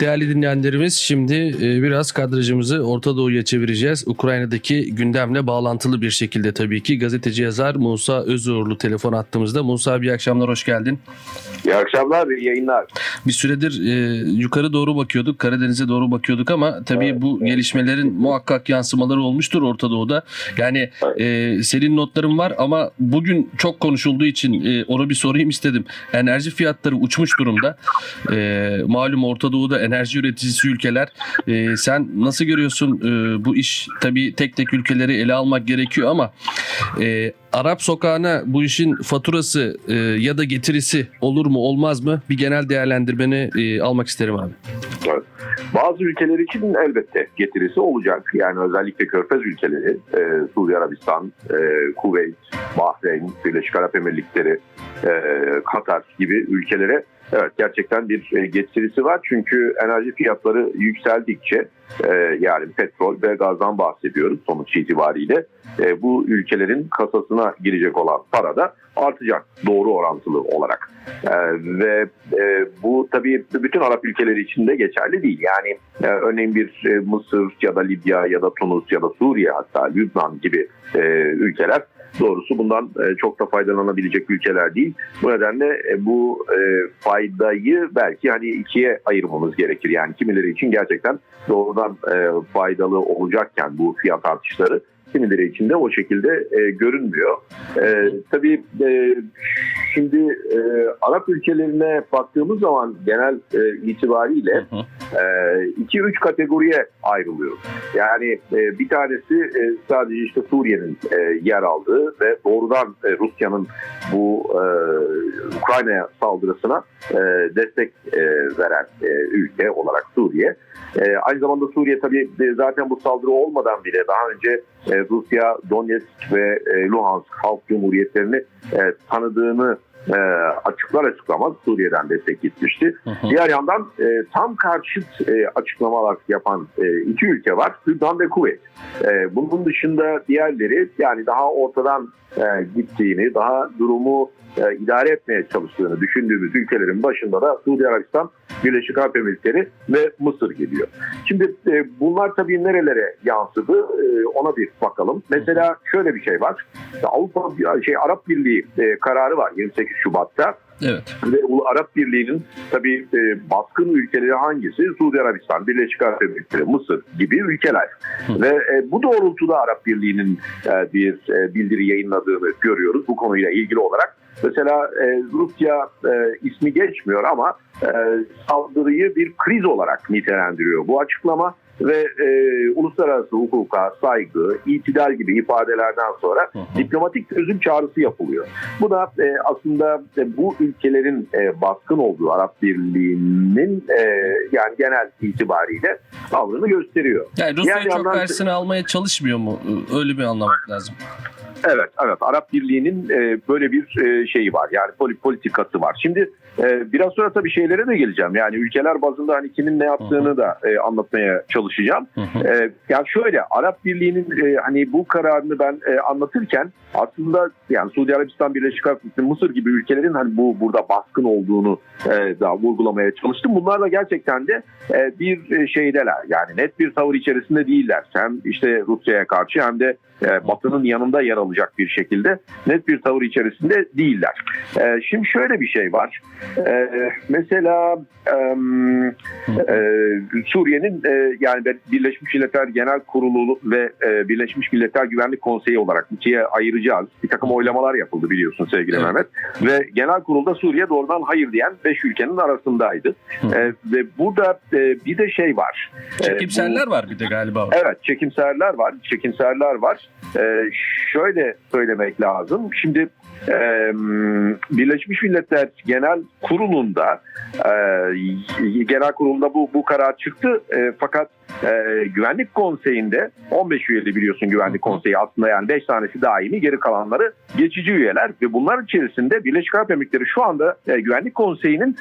Değerli dinleyenlerimiz şimdi e, biraz kadrajımızı Orta Doğu'ya çevireceğiz. Ukrayna'daki gündemle bağlantılı bir şekilde tabii ki gazeteci yazar Musa Özuğurlu telefon attığımızda. Musa abi iyi akşamlar hoş geldin. İyi akşamlar, iyi yayınlar. Bir süredir e, yukarı doğru bakıyorduk, Karadeniz'e doğru bakıyorduk ama tabii Evet, bu evet. gelişmelerin muhakkak yansımaları olmuştur Orta Doğu'da. Yani e, senin notların var ama bugün çok konuşulduğu için e, onu bir sorayım istedim. Enerji fiyatları uçmuş durumda. E, malum Orta Doğu'da enerji üreticisi ülkeler. E, sen nasıl görüyorsun e, bu iş? Tabii tek tek ülkeleri ele almak gerekiyor ama e, Arap sokağına bu işin faturası e, ya da getirisi olur mu olmaz mı? Bir genel değerlendirmeni e, almak isterim abi. Bazı ülkeler için elbette getirisi olacak. Yani özellikle Körfez ülkeleri, e, Suudi Arabistan, e, Kuveyt, Bahreyn, Birleşik Arap Emirlikleri, e, Katar gibi ülkelere evet gerçekten bir e, getirisi var. Çünkü enerji fiyatları yükseldikçe e, yani petrol ve gazdan bahsediyoruz sonuç itibariyle. E, bu ülkelerin kasasına girecek olan para da artacak doğru orantılı olarak. Ve bu tabii bütün Arap ülkeleri için de geçerli değil. Yani örneğin bir Mısır ya da Libya ya da Tunus ya da Suriye hatta Lübnan gibi ülkeler doğrusu bundan e, çok da faydalanabilecek ülkeler değil. Bu nedenle e, bu e, faydayı belki hani ikiye ayırmamız gerekir. Yani kimileri için gerçekten doğrudan faydalı olacakken bu fiyat artışları kimileri için de o şekilde e, görünmüyor. E, tabii e, şimdi e, Arap ülkelerine baktığımız zaman genel e, itibariyle Hı hı. 2-3 kategoriye ayrılıyor. Yani e, bir tanesi e, sadece işte Suriye'nin e, yer aldığı ve doğrudan e, Rusya'nın bu e, Ukrayna'ya saldırısına e, destek e, veren e, ülke olarak Suriye. E, aynı zamanda Suriye tabii e, zaten bu saldırı olmadan bile daha önce e, Rusya Donetsk ve e, Luhansk Halk Cumhuriyetlerini e, tanıdığını e, açıklar açıklamaz Suriye'den destek gitmişti. Hı hı. Diğer yandan e, tam karşıt e, açıklamalar yapan e, iki ülke var. Lübnan ve Kuveyt. E, bunun dışında diğerleri yani daha ortadan e, gittiğini, daha durumu e, idare etmeye çalıştığını düşündüğümüz ülkelerin başında da Suudi Arabistan, Birleşik Arap Emirlikleri ve Mısır geliyor. Şimdi e, bunlar tabii nerelere yansıdı e, ona bir bakalım. Mesela şöyle bir şey var. Avrupa şey Arap Birliği e, kararı var 28 Şubat'ta. Evet. Ve bu Arap Birliği'nin tabii e, baskın ülkeleri hangisi? Suudi Arabistan, Birleşik Arap Emirlikleri, Mısır gibi ülkeler. Hı. Ve e, bu doğrultuda Arap Birliği'nin e, bir e, bildiri yayınladığını görüyoruz bu konuyla ilgili olarak. Mesela e, Rusya e, ismi geçmiyor ama e, saldırıyı bir kriz olarak nitelendiriyor bu açıklama ve e, uluslararası hukuka saygı, itidal gibi ifadelerden sonra Hı hı. diplomatik çözüm çağrısı yapılıyor. Bu da e, aslında e, bu ülkelerin e, baskın olduğu Arap Birliği'nin e, yani genel itibariyle tavrını gösteriyor. Yani Rusya Diğer çok yandan- tersine almaya çalışmıyor mu? Öyle bir anlamak lazım. Evet, evet. Arap Birliği'nin e, böyle bir e, şeyi var. Yani poli- politikası var. Şimdi e, biraz sonra tabii şeylere de geleceğim. Yani ülkeler bazında hani kimin ne yaptığını da e, anlatmaya çalışacağım. Hı hı. E, yani şöyle Arap Birliği'nin e, hani bu kararını ben e, anlatırken aslında yani Suudi Arabistan, Birleşik Arap Emirlikleri, Mısır gibi ülkelerin hani bu burada baskın olduğunu e, daha vurgulamaya çalıştım. Bunlarla gerçekten de e, bir e, şeydeler. Yani net bir tavır içerisinde değiller. Hem işte Rusya'ya karşı hem de e, Batı'nın yanında yer alacak bir şekilde net bir tavır içerisinde değiller. E, şimdi şöyle bir şey var. E, mesela em, e, Suriye'nin e, yani Birleşmiş Milletler Genel Kurulu ve e, Birleşmiş Milletler Güvenlik Konseyi olarak ikiye ayıracağız. Bir takım oylamalar yapıldı biliyorsun sevgili Evet. Mehmet. Ve genel kurulda Suriye doğrudan hayır diyen 5 ülkenin arasındaydı. Hı. E, ve burada e, bir de şey var. E, Çekimserler var bir de galiba. Evet çekimserler var. Çekimserler var. Ee, şöyle söylemek lazım. Şimdi Birleşmiş Milletler Genel Kurulu'nda e, genel kurulunda bu bu karar çıktı. E, fakat e, Güvenlik Konseyi'nde 15 üyeli biliyorsun Güvenlik Konseyi aslında yani 5 tanesi daimi geri kalanları geçici üyeler ve bunlar içerisinde Birleşik Arap Emirlikleri şu anda Güvenlik Konseyi'nin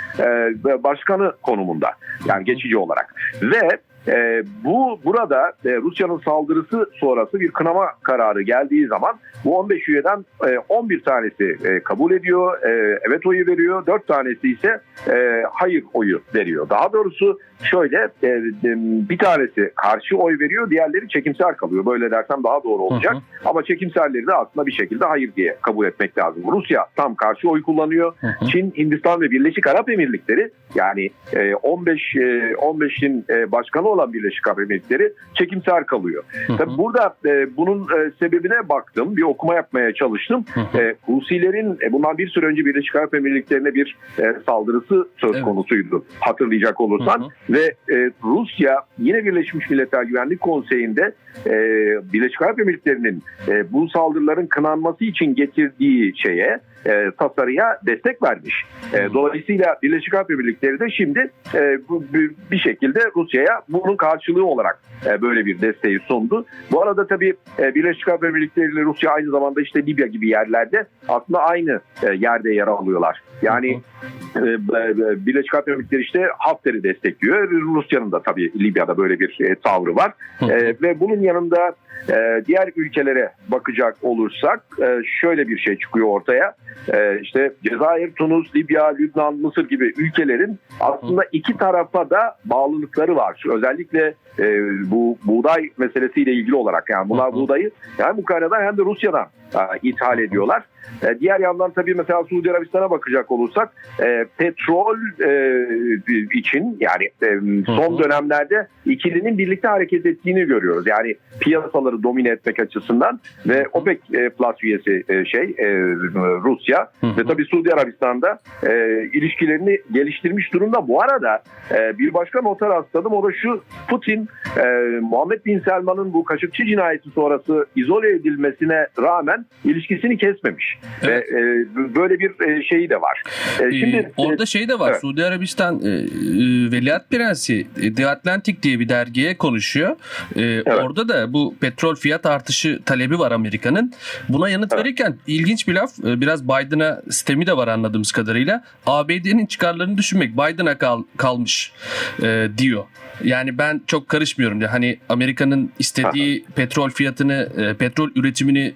başkanı konumunda yani geçici olarak ve e, bu burada e, Rusya'nın saldırısı sonrası bir kınama kararı geldiği zaman bu 15 üyeden e, 11 tanesi e, kabul ediyor, e, evet oyu veriyor, 4 tanesi ise e, hayır oyu veriyor. Daha doğrusu şöyle e, e, bir tanesi karşı oy veriyor, diğerleri çekimser kalıyor. Böyle dersem daha doğru olacak. Hı hı. Ama çekimserleri de aslında bir şekilde hayır diye kabul etmek lazım. Rusya tam karşı oy kullanıyor. Hı hı. Çin, Hindistan ve Birleşik Arap Emirlikleri yani e, 15 e, 15'in e, başkanı olan Birleşik Arap Emirlikleri çekimser kalıyor. Hı hı. Tabii burada e, bunun e, sebebine baktım, bir okuma yapmaya çalıştım. Hı hı. E, Husilerin e, bundan bir süre önce Birleşik Arap Emirlikleri'ne bir e, saldırısı söz Evet. konusuydu hatırlayacak olursan. Hı hı. Ve e, Rusya yine Birleşmiş Milletler Güvenlik Konseyi'nde e, Birleşik Arap Emirlikleri'nin e, bu saldırıların kınanması için getirdiği şeye e, tasarıya destek vermiş. E, Hı. dolayısıyla Birleşik Arap Emirlikleri de şimdi e, bu, bir, şekilde Rusya'ya bunun karşılığı olarak e, böyle bir desteği sundu. Bu arada tabii e, Birleşik Arap Emirlikleri ile Rusya aynı zamanda işte Libya gibi yerlerde aslında aynı e, yerde yer alıyorlar. Yani Hı e, Birleşik Arap Emirlikleri işte Hafter'i destekliyor. Rusya'nın da tabii Libya'da böyle bir e, tavrı var. Hı. E, ve bunun yanında e, diğer ülkelere bakacak olursak e, şöyle bir şey çıkıyor ortaya. E, işte Cezayir, Tunus, Libya, Lübnan, Mısır gibi ülkelerin aslında iki tarafa da bağlılıkları var. Özellikle e, bu buğday meselesiyle ilgili olarak yani bunlar buğdayı hem Ukrayna'dan hem de Rusya'dan e, ithal ediyorlar. E, diğer yandan tabii mesela Suudi Arabistan'a bakacak olursak e, petrol e, için yani e, son dönemlerde ikilinin birlikte hareket ettiğini görüyoruz. Yani piyasaları domine etmek açısından ve OPEC e, Plus üyesi e, şey e, Rusya Hı hı. ve tabii Suudi Arabistan'da ilişkilerini geliştirmiş durumda. Bu arada bir başka nota rastladım. O da şu Putin Muhammed Bin Selman'ın bu Kaşıkçı cinayeti sonrası izole edilmesine rağmen ilişkisini kesmemiş. Evet. Ve böyle bir şeyi de var. Ee, şimdi orada şey de var. evet. Suudi Arabistan Veliaht Prensi The Atlantic diye bir dergiye konuşuyor. E, Orada da bu petrol fiyat artışı talebi var Amerika'nın. Buna yanıt Evet. verirken ilginç bir laf. e, biraz Biden'a sistemi de var anladığımız kadarıyla. ABD'nin çıkarlarını düşünmek Biden'a kal- kalmış e, diyor. Yani ben çok karışmıyorum. Hani Amerika'nın istediği petrol fiyatını, e, petrol üretimini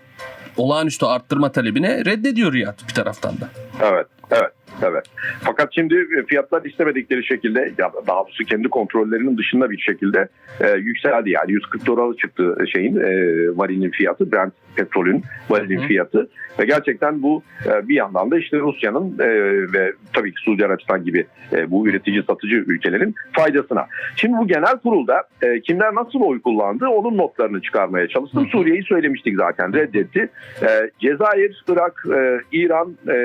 olağanüstü arttırma talebine reddediyor Riyad bir taraftan da. Evet, evet, evet. Fakat şimdi e, fiyatlar istemedikleri şekilde, ya daha doğrusu kendi kontrollerinin dışında bir şekilde e, yükseldi. Yani 140 dolara çıktı şeyin e, varilin fiyatı, Brent petrolün varilin Hı hı. fiyatı. Ve gerçekten bu e, bir yandan da işte Rusya'nın e, ve tabii ki Suudi Arabistan gibi e, bu üretici satıcı ülkelerin faydasına. Şimdi bu genel kurulda e, kimler nasıl oy kullandı onun notlarını çıkarmaya çalıştım. Suriye'yi söylemiştik zaten reddetti. E, Cezayir, Irak, e, İran, e,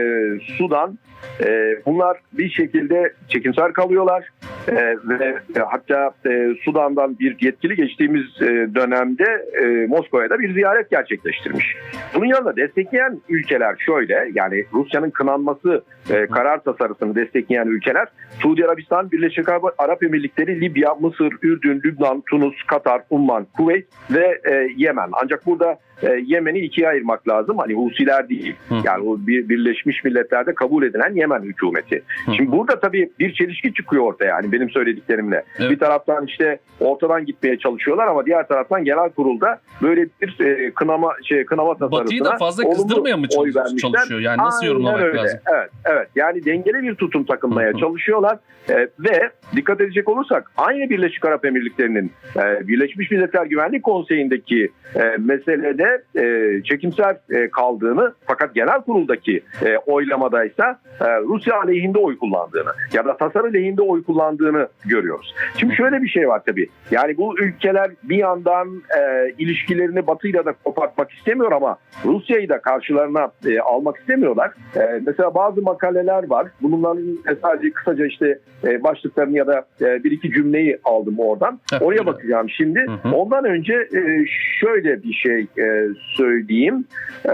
Sudan e, bunlar bir şekilde çekimser kalıyorlar E, ve hatta e, Sudan'dan bir yetkili geçtiğimiz e, dönemde e, Moskova'ya da bir ziyaret gerçekleştirmiş. Bunun yanında destekleyen ülkeler şöyle yani Rusya'nın kınanması e, karar tasarısını destekleyen ülkeler Suudi Arabistan, Birleşik Arap Emirlikleri, Libya, Mısır, Ürdün, Lübnan, Tunus, Katar, Umman, Kuveyt ve e, Yemen. Ancak burada e, Yemen'i ikiye ayırmak lazım. Hani Husiler değil. Hı. Yani o bir, Birleşmiş Milletler'de kabul edilen Yemen hükümeti. Hı. Şimdi burada tabii bir çelişki çıkıyor ortaya yani benim söylediklerimle. Evet. Bir taraftan işte ortadan gitmeye çalışıyorlar ama diğer taraftan genel kurulda böyle bir e, kınama şey kınama tasarısına Batıyı da fazla kızdırmaya mı oy çalış- vermişler. çalışıyor? Yani nasıl Aynen yorumlamak öyle. lazım? Evet, evet. Yani dengeli bir tutum hı. çalışıyorlar E, ve dikkat edecek olursak aynı Birleşik Arap Emirlikleri'nin e, Birleşmiş Milletler Güvenlik Konseyi'ndeki e, meselede e, çekimser e, kaldığını fakat genel kuruldaki e, oylamadaysa e, Rusya aleyhinde oy kullandığını ya da tasarı lehinde oy kullandığını görüyoruz. Şimdi şöyle bir şey var tabii. Yani bu ülkeler bir yandan e, ilişkilerini Batı'yla da kopartmak istemiyor ama Rusya'yı da karşılarına e, almak istemiyorlar. E, mesela bazı makaleler var. Bunların sadece kısaca işte e, başlıklarını ya da e, bir iki cümleyi aldım oradan. Oraya bakacağım şimdi. Ondan önce e, şöyle bir şey e, söyleyeyim. E,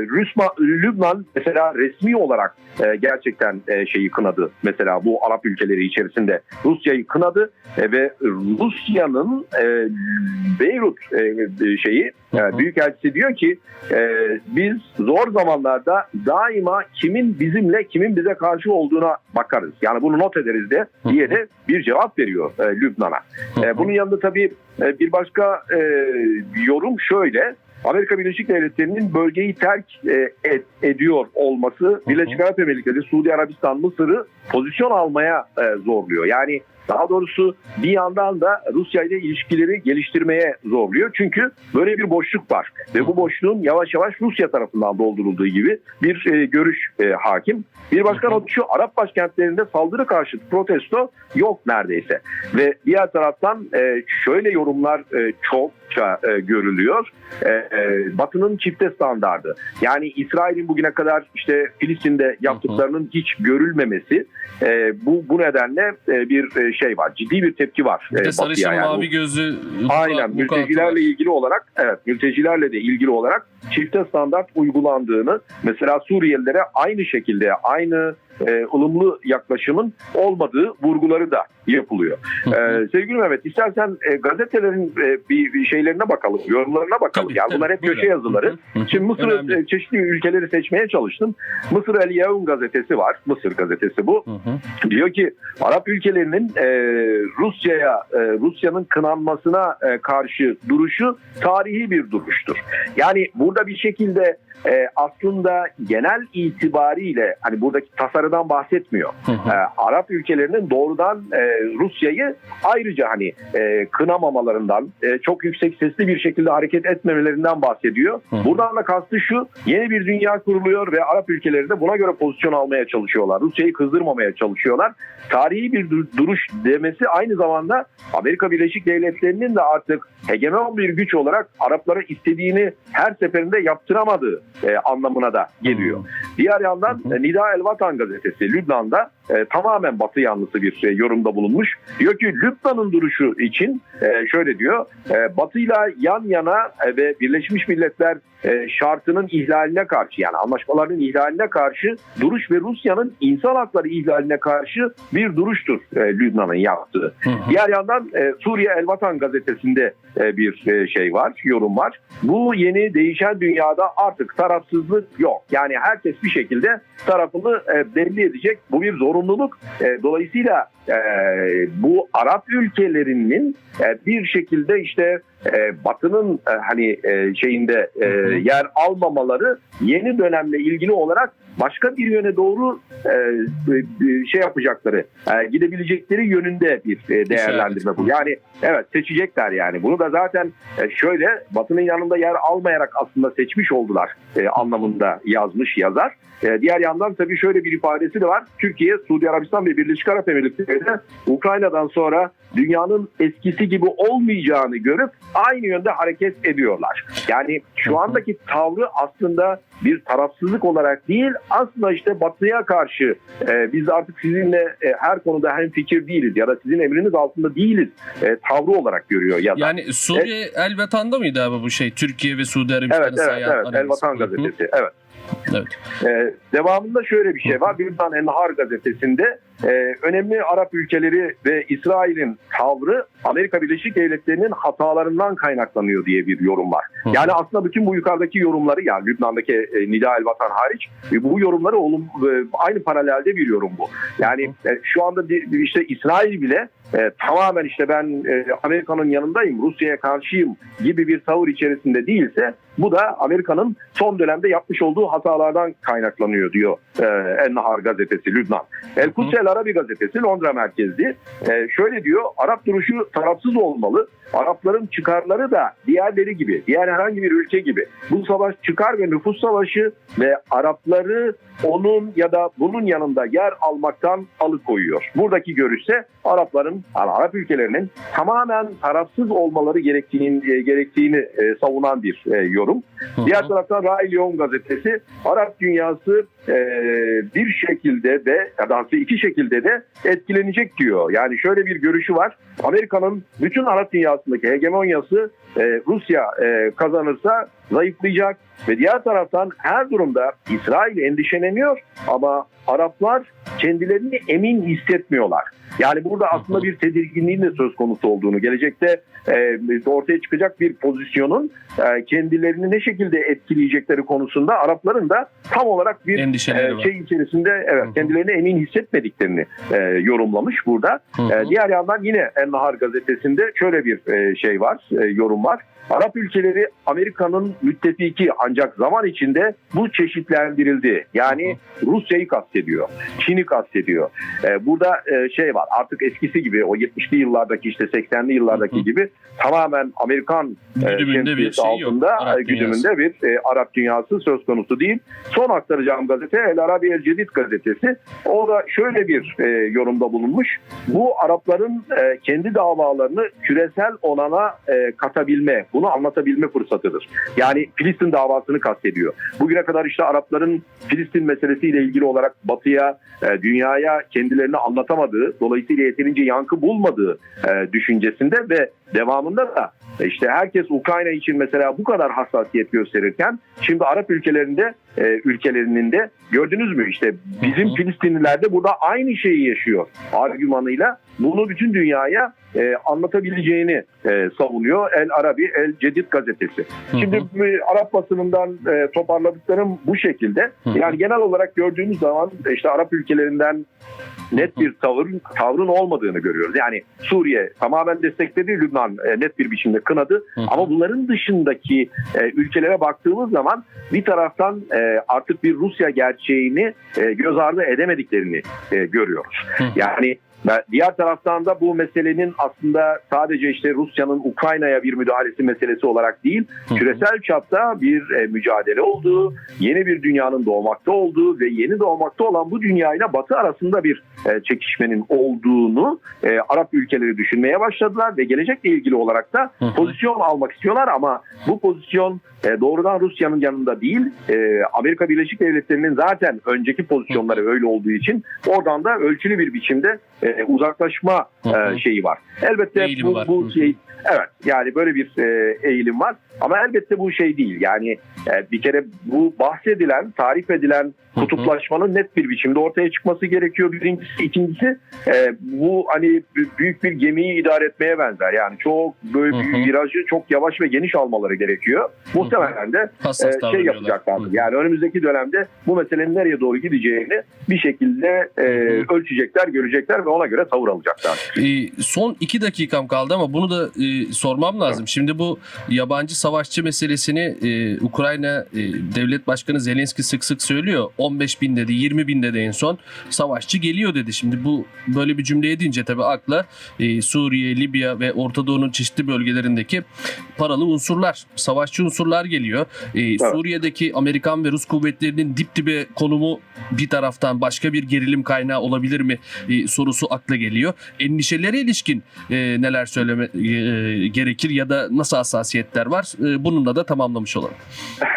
Rüsma, Lübnan mesela resmi olarak e, gerçekten e, şeyi kınadı. Mesela bu Arap ülkeleri içerisinde Rusya'yı kınadı e, ve Rusya'nın e, Beyrut e, şeyi e, hı. Büyükelçisi diyor ki e, biz zor zamanlarda daima kimin bizimle kimin bize karşı olduğuna bakarız. Yani bunu not ederiz de diye de bir cevap veriyor e, Lübnan'a. E, bunun yanında tabii e, bir başka e, yorum şöyle. Amerika Birleşik Devletleri'nin bölgeyi terk e, et- ediyor olması Birleşik Arap Emirlikleri, Suudi Arabistan, Mısır'ı pozisyon almaya e, zorluyor. Yani daha doğrusu bir yandan da Rusya ile ilişkileri geliştirmeye zorluyor. Çünkü böyle bir boşluk var. Ve bu boşluğun yavaş yavaş Rusya tarafından doldurulduğu gibi bir e, görüş e, hakim. Bir başka not şu Arap başkentlerinde saldırı karşıtı protesto yok neredeyse. Ve diğer taraftan e, şöyle yorumlar e, çokça e, görülüyor. E, e, Batı'nın çifte standardı. Yani İsrail'in bugüne kadar işte Filistin'de yaptıklarının hiç görülmemesi e, bu bu nedenle e, bir e, şey var. Ciddi bir tepki var. Bir e, de sarışın yani. mavi gözlü Aynen mültecilerle ilgili olarak evet mültecilerle de ilgili olarak çifte standart uygulandığını mesela Suriyelilere aynı şekilde aynı e, ılımlı yaklaşımın olmadığı vurguları da yapılıyor. Hı hı. Ee, sevgili Mehmet istersen e, gazetelerin e, bir, şeylerine bakalım, yorumlarına bakalım. Tabii, yani bunlar hep köşe yazıları. Hı hı. Şimdi Mısır Önemli. e, çeşitli ülkeleri seçmeye çalıştım. Mısır El Yevm gazetesi var. Mısır gazetesi bu. Hı hı. Diyor ki Arap ülkelerinin e, Rusya'ya e, Rusya'nın kınanmasına e, karşı duruşu tarihi bir duruştur. Yani burada bir şekilde e, aslında genel itibariyle hani buradaki tasarıdan bahsetmiyor. E, Arap ülkelerinin doğrudan e, Rusya'yı ayrıca hani e, kınamamalarından, e, çok yüksek sesli bir şekilde hareket etmemelerinden bahsediyor. Buradan da kastı şu, yeni bir dünya kuruluyor ve Arap ülkeleri de buna göre pozisyon almaya çalışıyorlar. Rusya'yı kızdırmamaya çalışıyorlar. Tarihi bir dur- duruş demesi aynı zamanda Amerika Birleşik Devletleri'nin de artık hegemon bir güç olarak Araplara istediğini her seferinde yaptıramadığı e, anlamına da geliyor. Diğer yandan e, Nida El Vatan gazetesi Lübnan'da e, tamamen batı yanlısı bir e, yorumda bulunmuş. Diyor ki Lübnan'ın duruşu için e, şöyle diyor. E, batıyla yan yana e, ve Birleşmiş Milletler e, şartının ihlaline karşı yani anlaşmaların ihlaline karşı duruş ve Rusya'nın insan hakları ihlaline karşı bir duruştur e, Lübnan'ın yaptığı. Hı hı. Diğer yandan e, Suriye El Vatan gazetesinde e, bir e, şey var, yorum var. Bu yeni değişen dünyada artık tarafsızlık yok. Yani herkes bir şekilde tarafını e, belli edecek. Bu bir zorunluluk. E, dolayısıyla e, bu Arap ülkelerinin e, bir şekilde işte e, Batı'nın e, hani e, şeyinde e, yer almamaları yeni dönemle ilgili olarak başka bir yöne doğru e, e, şey yapacakları, e, gidebilecekleri yönünde bir e, değerlendirme bu. Yani evet seçecekler yani. Bunu da zaten e, şöyle Batı'nın yanında yer almayarak aslında seçmiş oldular e, anlamında yazmış yazar. E, diğer yandan tabii şöyle bir ifadesi de var. Türkiye, Suudi Arabistan ve Birleşik Arap Emirlikleri de Ukrayna'dan sonra dünyanın eskisi gibi olmayacağını görüp aynı yönde hareket ediyorlar. Yani şu andaki tavrı aslında bir tarafsızlık olarak değil aslında işte batıya karşı e, biz artık sizinle e, her konuda hem fikir değiliz ya da sizin emriniz altında değiliz e, tavrı olarak görüyor yazar. Yani Suriye El Vatan'da mıydı abi bu şey? Türkiye ve Suudi Arabistan'ı Evet evet evet. El Vatan gazetesi evet. Evet. Ee, devamında şöyle bir şey var. Birden Enhar gazetesinde e, önemli Arap ülkeleri ve İsrail'in tavrı Amerika Birleşik Devletleri'nin hatalarından kaynaklanıyor diye bir yorum var. Hı. Yani aslında bütün bu yukarıdaki yorumları yani Lübnan'daki e, Nida El Vatan hariç e, bu yorumları olum, e, aynı paralelde bir yorum bu. Yani e, şu anda bir işte İsrail bile e, tamamen işte ben e, Amerika'nın yanındayım, Rusya'ya karşıyım gibi bir tavır içerisinde değilse bu da Amerika'nın son dönemde yapmış olduğu hatalardan kaynaklanıyor diyor e, En-Nahar gazetesi Lübnan. El Quds El Arabi gazetesi Londra merkezli. E, şöyle diyor Arap duruşu tarafsız olmalı. Arapların çıkarları da diğerleri gibi, diğer herhangi bir ülke gibi bu savaş çıkar ve nüfus savaşı ve Arapları onun ya da bunun yanında yer almaktan alıkoyuyor. Buradaki görüşse Arapların, yani Arap ülkelerinin tamamen tarafsız olmaları gerektiğini, e, gerektiğini e, savunan bir e, yorum. Hı hı. Diğer taraftan Rai Lyon gazetesi Arap dünyası e, bir şekilde de ya da iki şekilde de etkilenecek diyor. Yani şöyle bir görüşü var. Amerika'nın bütün Arap dünyasındaki hegemonyası e, Rusya e, kazanırsa zayıflayacak ve diğer taraftan her durumda İsrail endişeleniyor ama Araplar kendilerini emin hissetmiyorlar. Yani burada aslında bir tedirginliğin de söz konusu olduğunu, gelecekte e, ortaya çıkacak bir pozisyonun e, kendilerini ne şekilde etkileyecekleri konusunda Arapların da tam olarak bir e, şey içerisinde evet kendilerini emin hissetmediklerini e, yorumlamış burada. E, diğer yandan yine En Nahar gazetesinde şöyle bir e, şey var, e, yorum var. Arap ülkeleri Amerika'nın müttefiki ancak zaman içinde bu çeşitlendirildi. Yani Rusya'yı kastediyor, Çin'i kastediyor. E, burada e, şey var artık eskisi gibi o 70'li yıllardaki işte 80'li yıllardaki Hı hı. gibi tamamen Amerikan e, Güdümünde bir şey yok. altında Arap e, güdümünde bir e, Arap dünyası söz konusu değil. Son aktaracağım gazete El Arabi El Cedid gazetesi. O da şöyle bir e, yorumda bulunmuş. Bu Arapların e, kendi davalarını küresel olana e, katabilme, bunu anlatabilme fırsatıdır. Yani Filistin davasını kastediyor. Bugüne kadar işte Arapların Filistin meselesiyle ilgili olarak Batı'ya, e, dünyaya kendilerini anlatamadığı, dolayısıyla yeterince yankı bulmadığı e, düşüncesinde ve devamında da işte herkes Ukrayna için mesela bu kadar hassasiyet gösterirken şimdi Arap ülkelerinde e, ülkelerinin de gördünüz mü işte bizim. Filistinliler de burada aynı şeyi yaşıyor argümanıyla bunu bütün dünyaya e, anlatabileceğini e, savunuyor El Arabi El Cedid gazetesi. Hı hı. Şimdi e, Arap basınından e, toparladıklarım bu şekilde. Hı hı. Yani genel olarak gördüğümüz zaman işte Arap ülkelerinden net bir tavır tavrın olmadığını görüyoruz. Yani Suriye tamamen destekledi, Lübnan e, net bir biçimde kınadı. Hı hı. Ama bunların dışındaki e, ülkelere baktığımız zaman bir taraftan e, artık bir Rusya gerçeğini e, göz ardı edemediklerini e, görüyoruz. Hı. Yani ve diğer taraftan da bu meselenin aslında sadece işte Rusya'nın Ukrayna'ya bir müdahalesi meselesi olarak değil, Hı hı. küresel çapta bir e, mücadele olduğu, yeni bir dünyanın doğmakta olduğu ve yeni doğmakta olan bu dünyayla Batı arasında bir e, çekişmenin olduğunu e, Arap ülkeleri düşünmeye başladılar ve gelecekle ilgili olarak da pozisyon almak istiyorlar ama bu pozisyon e, doğrudan Rusya'nın yanında değil, e, Amerika Birleşik Devletleri'nin zaten önceki pozisyonları öyle olduğu için oradan da ölçülü bir biçimde e, uzaklaşma e, şeyi var. Elbette Eğilim bu, var. Bu şey evet yani böyle bir e, eğilim var ama elbette bu şey değil. Yani e, bir kere bu bahsedilen, tarif edilen kutuplaşmanın net bir biçimde ortaya çıkması gerekiyor. Birincisi, ikincisi e, bu hani büyük bir gemiyi idare etmeye benzer. Yani çok böyle bir virajı çok yavaş ve geniş almaları gerekiyor. Muhtemelen de e, şey davranıyorlar. yapacaklar. Hı. Yani önümüzdeki dönemde bu meselenin nereye doğru gideceğini bir şekilde e, ölçecekler, görecekler ve ona göre tavır alacaklar. Ee, son iki dakikam kaldı ama bunu da e, sormam lazım. Şimdi bu yabancı savaşçı meselesini e, Ukrayna e, Devlet Başkanı Zelenski sık sık söylüyor. 15 bin dedi, 20 bin dedi en son. Savaşçı geliyor dedi. Şimdi bu böyle bir cümle edince tabii akla e, Suriye, Libya ve Orta Doğu'nun çeşitli bölgelerindeki paralı unsurlar, savaşçı unsurlar geliyor. E, Suriye'deki Amerikan ve Rus kuvvetlerinin dip dibe konumu bir taraftan başka bir gerilim kaynağı olabilir mi e, sorusu akla geliyor. Endişelere ilişkin e, neler söyleme e, gerekir ya da nasıl hassasiyetler var? E, bununla da tamamlamış olalım.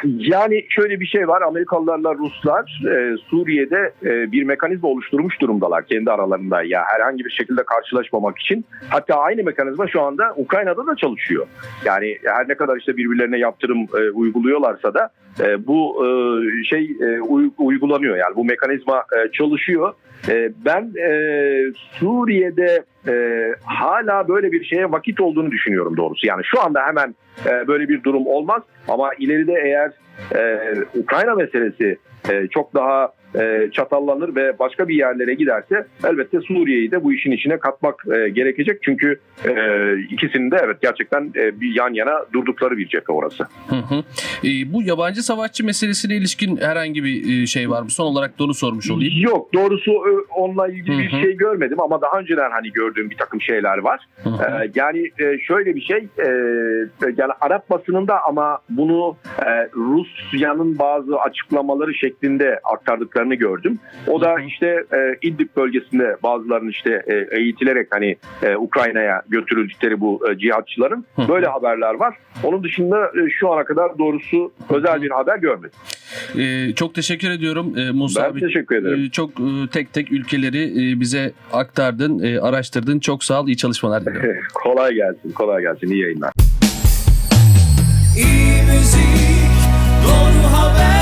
Yani şöyle bir şey var. Amerikalılarla Ruslar e, Suriye'de e, bir mekanizma oluşturmuş durumdalar kendi aralarında. Ya herhangi bir şekilde karşılaşmamak için. Hatta aynı mekanizma şu anda Ukrayna'da da çalışıyor. Yani her ne kadar işte birbirlerine yaptırım e, uyguluyorlarsa da e, bu e, şey e, uy- uygulanıyor. Yani bu mekanizma e, çalışıyor. E, ben e, Suriye'de e, hala böyle bir şeye vakit olduğunu düşünüyorum doğrusu. Yani şu anda hemen e, böyle bir durum olmaz ama ileride eğer e, Ukrayna meselesi e, çok daha çatallanır ve başka bir yerlere giderse elbette Suriye'yi de bu işin içine katmak e, gerekecek. Çünkü e, ikisinin de evet gerçekten e, bir yan yana durdukları bir cephe orası. Hı hı. E, bu yabancı savaşçı meselesine ilişkin herhangi bir e, şey var mı? Son olarak da onu sormuş olayım. Yok doğrusu e, onunla ilgili bir Hı şey görmedim ama daha önceden hani gördüğüm bir takım şeyler var. Hı hı. Ee, yani e, şöyle bir şey e, yani Arap basınında ama bunu e, Rusya'nın bazı açıklamaları şeklinde aktardıklarını gördüm. O da işte e, İdlib bölgesinde bazılarının işte e, eğitilerek hani e, Ukrayna'ya götürüldükleri bu e, cihatçıların böyle haberler var. Onun dışında e, şu ana kadar doğrusu özel bir haber görmedim. E, çok teşekkür ediyorum e, Musa Ben abi. teşekkür ederim. E, çok e, tek tek ülkeleri e, bize aktardın, e, araştırdın. Çok sağ ol, iyi çalışmalar diliyorum. kolay gelsin, kolay gelsin. İyi yayınlar. İyi müzik Doğru haber